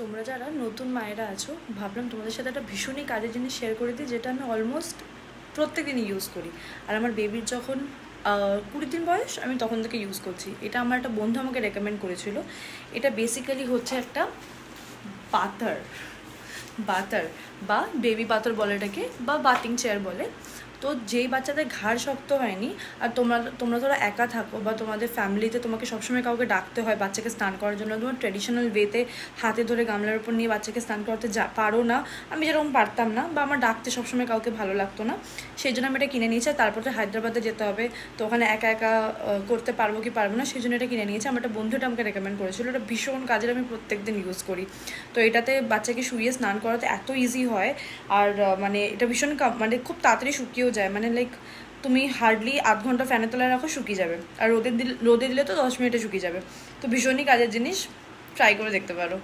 তোমরা যারা নতুন মায়েরা আছো, ভাবলাম তোমাদের সাথে একটা ভীষণই কাজের জিনিস শেয়ার করে দিই, যেটা আমি অলমোস্ট প্রত্যেক দিনই ইউজ করি। আর আমার বেবির যখন কুড়ি দিন বয়স, আমি তখন থেকে ইউজ করছি। এটা আমার একটা বন্ধু আমাকে রেকমেন্ড করেছিল। এটা বেসিক্যালি হচ্ছে একটা বাতার বাতার বা বেবি পাথর বলে এটাকে, বা বাতিং চেয়ার বলে। তো যেই বাচ্চাদের ঘাড় শক্ত হয়নি, আর তোমরা তোমরা ধরো একা থাকো বা তোমাদের ফ্যামিলিতে তোমাকে সবসময় কাউকে ডাকতে হয় বাচ্চাকে স্নান করার জন্য, তোমার ট্রেডিশনাল ওয়েতে হাতে ধরে গামলার উপর নিয়ে বাচ্চাকে স্নান করাতে যা, পারো না। আমি যেরকম পারতাম না বা আমার ডাকতে সবসময় কাউকে ভালো লাগতো না, সেই জন্য আমি এটা কিনে নিয়েছি আর তারপর হায়দ্রাবাদে যেতে হবে। তো ওখানে একা একা করতে পারব কি পারব না, সেই জন্য এটা কিনে নিয়েছি। আমার একটা বন্ধু এটা আমাকে রেকমেন্ড করেছিল। এটা ভীষণ কাজের আমি প্রত্যেক দিন ইউজ করি। তো এটাতে বাচ্চাকে শুয়ে স্নান করাতে এত ইজি হয়। আর মানে এটা ভীষণ মানে খুব তাড়াতাড়ি শুকিয়েও যায় মানে লাইক তুমি হার্ডলি আধ ঘণ্টা ফ্যানের তলায় রাখো, শুকিয়ে যাবে। আর রোদে দিলে রোদে দিলে তো দশ মিনিটে শুকিয়ে যাবে। তো ভীষণই কাজের জিনিস ট্রাই করে দেখতে পারো।